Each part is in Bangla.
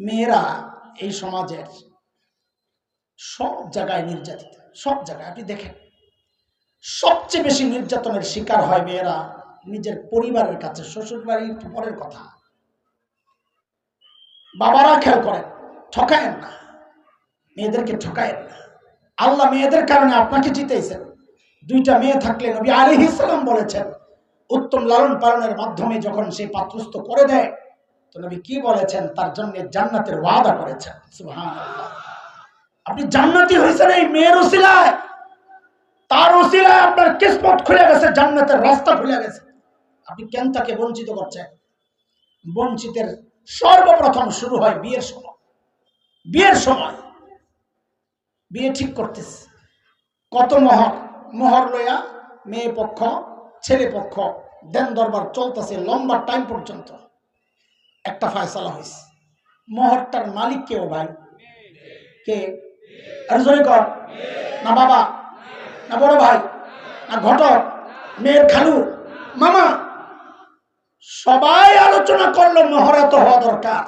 মেয়েরা এই সমাজের সব জায়গায় নির্যাতিত, সব জায়গায়। আপনি দেখেন, সবচেয়ে বেশি নির্যাতনের শিকার হয় মেয়েরা নিজের পরিবারের কাছে শ্বশুর বাড়ির পরের কথা। বাবারা খেয়াল করেন, ঠকায়েন না। মেয়েদেরকে ঠকায়েন না। আল্লাহ মেয়েদের কারণে আপনাকে জিতেছেন। দুইটা মেয়ে থাকলে নবী আলী ইসলাম বলেছেন, উত্তম লালন পালনের মাধ্যমে যখন সে পাত্রস্থ করে দেয় তো নবী কি বলেছেন? তার জন্য জান্নাতের ওয়াদা করেছেন। সুবহানাল্লাহ। আপনি জান্নাতি হয়েছেন এই মেয়ের ওসিলায় তার ওসিলায় আপনার কিসমত খুলে গেছে, জান্নাতের রাস্তা খুলে গেছে। আপনি কেন তাকে বঞ্চিত করছেন? বঞ্চিতের সর্বপ্রথম শুরু হয় বিয়ের সময়। বিয়ের সময়। বিয়ে ঠিক করতেছে। কত মহর? মোহর লইয়া মেয়ে পক্ষ, ছেলে পক্ষ, দেন দরবার চলতেছে লম্বা টাইম পর্যন্ত। একটা ফয়সালা হয়েছে মোহরটার মালিক কেও ভাই? কে? কর। না বাবা, না বড় ভাই, না ঘটক, মেয়ের খালু, মামা। সবাই আলোচনা করল মোহর হওয়া দরকার।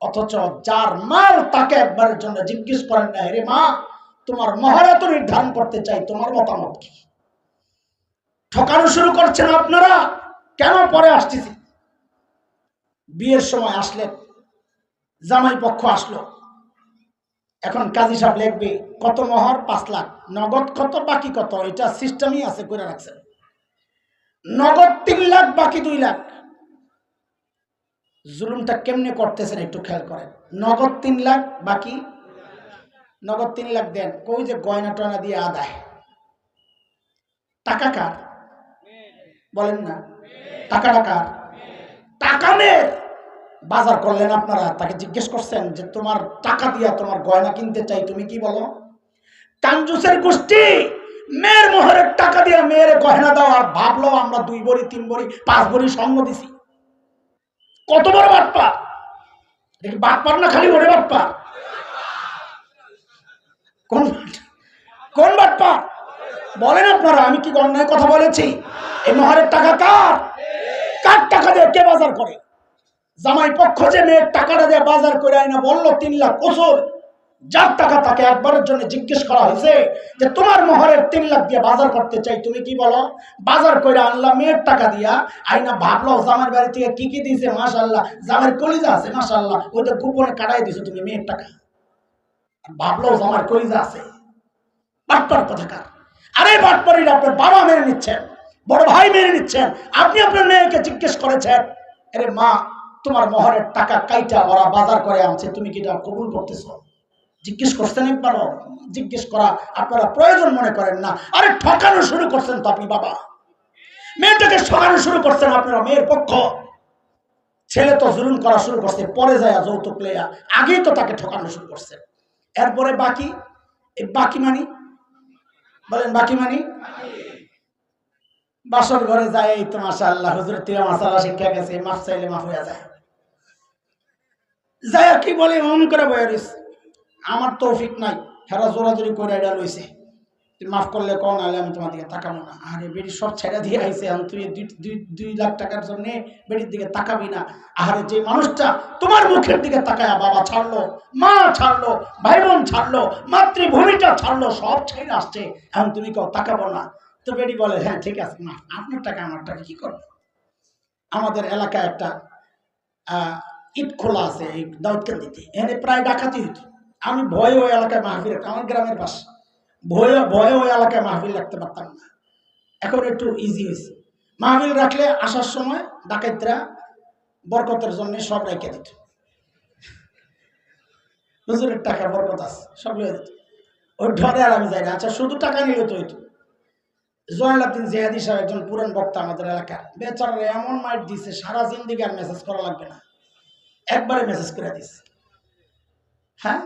অথচ যার মাল তাকে একবারের জন্য জিজ্ঞেস করেন না রে মা, তোমার মহর নির্ধারণ করতে চাই, তোমার মতামত কি? ঠকানো শুরু করছেন আপনারা। কেন পরে আসতেছি বিয়ের সময় আসলেন জামাই পক্ষ আসলো। এখন কাজী সাহেব লিখবে, কত মহর? পাঁচ লাখ। নগদ কত? বাকি কত? এটা সিস্টেমই আছে, করে রাখছেন নগদ তিন লাখ, বাকি দুই লাখ। জুলুমটা কেমনে করতেছেন একটু খেয়াল করেন। নগদ তিন লাখ, বাকি? নগদ তিন লাখ দেন। কই যে গয়না টয়না দিয়ে আদায়? টাকা কার? বলেন না। টাকা টাকা টাকা মেয়ের বাজার করলেন আপনারা, তাকে জিজ্ঞেস করছেন যে, তোমার টাকা দিয়া তোমার গয়না কিনতে চাই, তুমি কি বলো? কাঞ্জুসের গোষ্ঠী, মেয়ের মোহরের টাকা দিয়া মেয়ের গয়না দাও। আর ভাবলো, আমরা দুই বড়ি, তিন বড়ি, পাঁচ বড়ি সঙ্গ দিছি। কত বড় বাটপা দেখি, বাটপার না খালি ওরে বাটপা কোন কোন বাটপা বলেন আপনারা, আমি কি অন্যায় কথা বলেছি? এই মহারের টাকা কার? কার টাকা দিয়ে কে বাজার করে? জামাই পক্ষ যে মেয়ের টাকাটা দিয়ে বাজার করে আইনা বলল, তিন লাখ কোসর। যার টাকা তাকে একবারের জন্য জিজ্ঞেস করা হয়েছে যে, তোমার মোহরের তিন লাখ দিয়ে বাজার করতে চাই, তুমি কি বলো? বাজার করে আনলাম মেয়ের টাকা দিয়া আইনা ভাবলো জামার বাড়ি থেকে কি কি দিয়েছে মাশাল্লাহ জামের কলিজা আছে মাশাল্লাহ ওইটা গোপনে কাটাই দিছো তুমি মেয়ের টাকা। ভাবলো জামার কলিজা আছে। বাটপার কথাকার। আরে বাটপারির আপনার বাবা মেনে নিচ্ছেন, বড় ভাই মেনে নিচ্ছেন, আপনি আপনার মেয়েকে জিজ্ঞেস করেছেন আরে মা তোমার মহরের টাকা কাইটা ওরা বাজার করে আনছে, তুমি কি এটা কবুল করতেছো? জিজ্ঞেস করছেন একবারও, জিজ্ঞেস করা আপনারা প্রয়োজন মনে করেন না। আরে ঠকানো শুরু করছেন তো আপনি, বাবা। মেয়েটাকে ঠকানো শুরু করছেন আপনারা, মেয়ের পক্ষ। ছেলে তো জুলুম করা শুরু করছে, পরে যায় যৌতুক লেয়া আগেই তো তাকে ঠকানো শুরু করছে। এরপরে বাকি? বাকি মানি? বলেন, বাকি মানি? বাসর ঘরে যায়, এই তো মাসা আল্লাহ হুজুরের থেকে মাসালা শিক্ষা গেছে, মাফ চাইলে মাফ হয়ে যায়। যায় কি বলে অমন করে বয়ারিস আমার তৌফিক নাই হেরা জোরাজোরি করে এটা লইছে। তুমি মাফ করলে কন আলে আমি তোমার দিকে তাকাবো না। আরে, বেটি সব ছেড়ে দিয়ে আইছে এখন। তুই দুই দুই লাখ টাকার জন্য বেটির দিকে তাকাবি না। আরে যে মানুষটা তোমার মুখের দিকে তাকায় বাবা ছাড়লো, মা ছাড়লো ভাই বোন ছাড়লো, মাতৃভূমিটা ছাড়লো, সব ছেড়ে আসছে। এখন তুমি কেউ তাকাবো না। তো বেটি বলে হ্যাঁ ঠিক আছে, মা, আপনার টাকা, আমার টাকা, কি করব? আমাদের এলাকায় একটা ইট খোলা আছে, এই দাউদকান্দিতে এখানে প্রায় ডাকাতি হইতো। আমি ভয়ে ওই এলাকায় মাহফিল, আমার গ্রামের পাশ ভয়ে ভয়ে ওই এলাকায় মাহফিল রাখতে পারতাম না। এখন একটু ইজি হয়েছে। মাহফিল রাখলে আসার সময় ডাকাতরা বরকতের জন্য সব রেখে দিত। হুজুরের টাকা বরকত আছে, সব লিয়ে দিত। ওই ডরে আর আমি যাই না। আচ্ছা শুধু টাকা নিলে তো হইতো। জয়নাল আব্দিন জেহাদি সাহেব একজন পুরান বক্তা আমাদের এলাকার। বেচারা এমন মাইট দিছে, সারা জিন্দিগি আর মেসেজ করা লাগবে না। একবারে মেসেজ করে দিছে হ্যাঁ?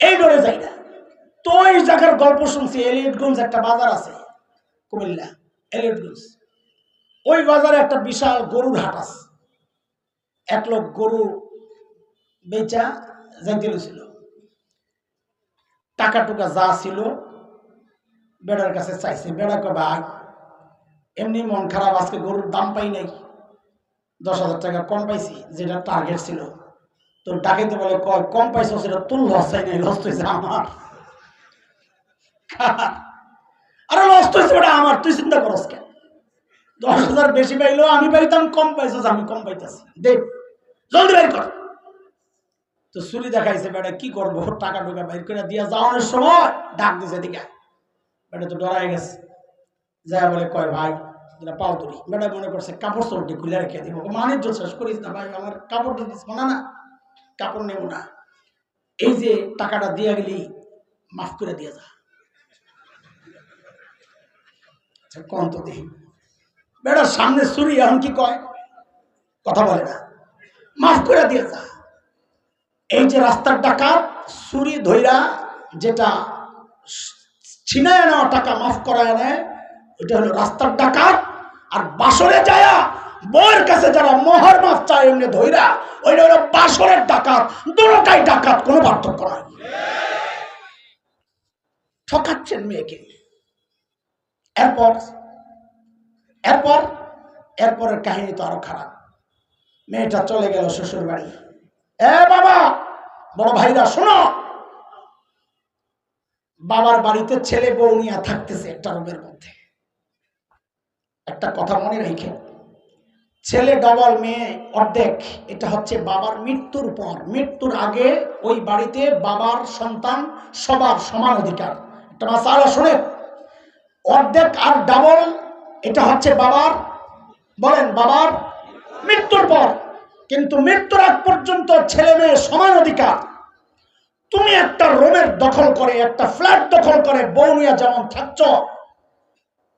এই ডরে যাই না। তো ওই জায়গার গল্প শুনছি, এলিয়টগঞ্জ একটা বাজার আছে, কুমিল্লা, এলিয়টগঞ্জ। ওই বাজারে একটা বিশাল গরুর হাট আছে। এক লোক গরু বেচা যাইতে ছিল টাকা টুকা যা ছিল, বেড়ার কাছে চাইছে। বেড়া কবে এমনি মন খারাপ, আজকে গরুর দাম পাই নাই। দশ হাজার টাকা কম পাইছি, যেটা টার্গেট ছিল। তো ডাকাইতে বলে, কয়, কম পাইছো সেটা তুল লস চাই নাই লস হয়েছে আমার? আরে লস হয়েছে ওটা আমার, তুই চিন্তা করস কেন? দশ হাজার বেশি পাইলো আমি পাইতাম, কম পাইছো যে আমি কম পাইতেছি। দেখ, জলদি বের কর। তো চুরি দেখাইছে, বেটা, কি করব? টাকা টুকা বাইর করে দিয়া যাওয়ানোর সময়। ডাক দিছে দিকে বেটা তো ডরাই গেছে। যা বলে, কয়, ভাই যেটা পাও তুলি। বেটা মনে করছে, কাপড় চোরটি খুলে রেখে দিব। মানে শেষ করিস না ভাই, আমার কাপড়টা দিস না না। কাপড় নেব না। এই যে টাকাটা দিয়ে গেলি, মাফ করে দিয়ে যা। আচ্ছা কম তো দেখি। বেটার সামনে চুরি এখন কি কয়? কথা বলে না। মাফ করে দিয়ে যা। এই যে রাস্তার টাকা চুরি ধইরা যেটা ছিনায় নেওয়া টাকা মাফ করায় নেয়, ওইটা হলো রাস্তার ডাকাত আর বাসরে যায়া বউয়ের কাছে যারা মোহর মাফ চায় এমনি ধইরা, ওইটা হলো বাসরের ডাকাত, দুটাই ডাকাত, কোনো পার্থক্য নাই। ঠকাচ্ছেন মেয়েকে। এরপর এরপর, এরপরের কাহিনী তো আরও খারাপ। মেয়েটা চলে গেল শ্বশুর বাড়ি। এ বাবা, বড় ভাইরা, শোনো। বাবার বাড়িতে ছেলে বউ নিয়ে থাকতেছে একটা রুমের মধ্যে। একটা কথা মনে রেখে। ছেলে ডবল মেয়ে অর্ধেক, এটা হচ্ছে বাবার মৃত্যুর পর। মৃত্যুর আগে ওই বাড়িতে বাবার সন্তান সবার সমান অধিকার। একটা মাসালা শুনে অর্ধেক আর ডাবল এটা হচ্ছে বাবার, বলেন বাবার মৃত্যুর পর। কিন্তু মৃত্যুর আগ পর্যন্ত ছেলে মেয়ে সমান অধিকার। তুমি একটা রুমের দখল করে, একটা ফ্ল্যাট দখল করে নিয়ে যেমন থাকছ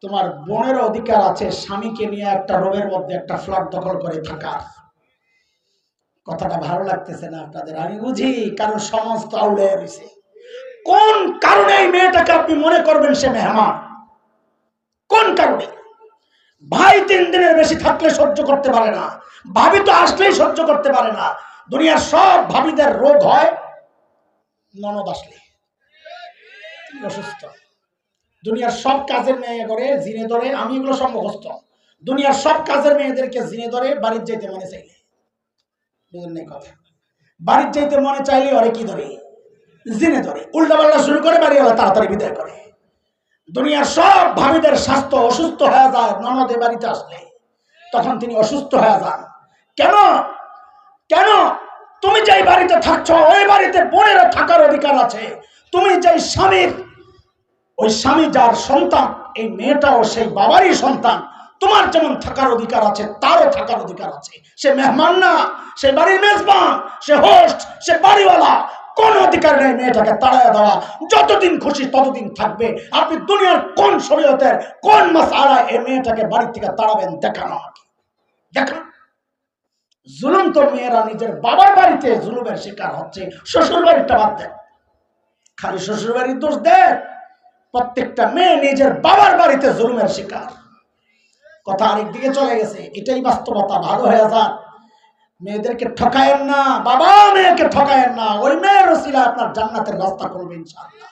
তোমার বোনের অধিকার আছে, স্বামীকে নিয়ে একটা রুমের মধ্যে একটা ফ্ল্যাট দখল করে থাকার। কথাটা ভালো লাগতেছে না আপনাদের, আমি বুঝি কারণ সমস্ত আউড়ে রয়েছে কোন কারণে এই মেয়েটাকে আপনি মনে করবেন সে মেহমান? কোন কারণে? ভাই তিন দিনের বেশি থাকলে সহ্য করতে পারে না, ভাবি তো আসলেই সহ্য করতে পারে না। দুনিয়ার সব ভাবিদের রোগ হয়, ননদ আসলে। অসুস্থ। দুনিয়ার সব কাজের মেয়ে করে, জিনে ধরে, আমি এগুলো সব দুনিয়ার সব কাজের মেয়েদেরকে জিনে ধরে বাড়ির যাইতে মনে চাইলে। কথা? বাড়ির যাইতে মনে চাইলে ওরে কি ধরে? জিনে ধরে। উল্টা পাল্টা শুরু করে, বাড়ি আবার তাড়াতাড়ি বিদায় করে। দুনিয়ার সব ভাবিদের স্বাস্থ্য অসুস্থ হয়ে যায় ননদের বাড়িতে আসলে। তখন তিনি অসুস্থ হয়ে যান। কেন? কেন? তুমি যেই বাড়িতে থাকছো, ওই বাড়িতে বোনেরও থাকার অধিকার আছে। তুমি যেই স্বামীর ওই স্বামী যার সন্তান, এই মেয়েটাও সেই বাবারই সন্তান, তোমার যেমন থাকার অধিকার আছে, তারও থাকার অধিকার আছে। সে মেহমান না, সে বাড়ির মেজবান, সে হোস্ট সে বাড়িওয়ালা, কোন অধিকার নেই মেয়েটাকে তাড়ায় দেওয়া। যতদিন খুশি ততদিন থাকবে। আপনি দুনিয়ার কোন শরীয়তের, কোন মাস আড়ায় এই মেয়েটাকে বাড়ি থেকে তাড়াবেন, দেখানো আমাকে। দেখান। জুলুম তো মেয়েরা নিজের বাবার বাড়িতে জুলুমের শিকার হচ্ছে শ্বশুর বাড়িটা বাদ দেন। খালি শ্বশুর বাড়ির দোষ দেন। প্রত্যেকটা মেয়ে নিজের বাবার বাড়িতে জুলুমের শিকার। কথা আরেক দিকে চলে গেছে, এটাই বাস্তবতা, ভালো হয়ে যান মেয়েদেরকে ঠকায়েন না, বাবা মেয়েকে ঠকায়েন না, ওই মেয়ের ওসিলা আপনার জান্নাতের রাস্তা করবে ইনশাআল্লাহ।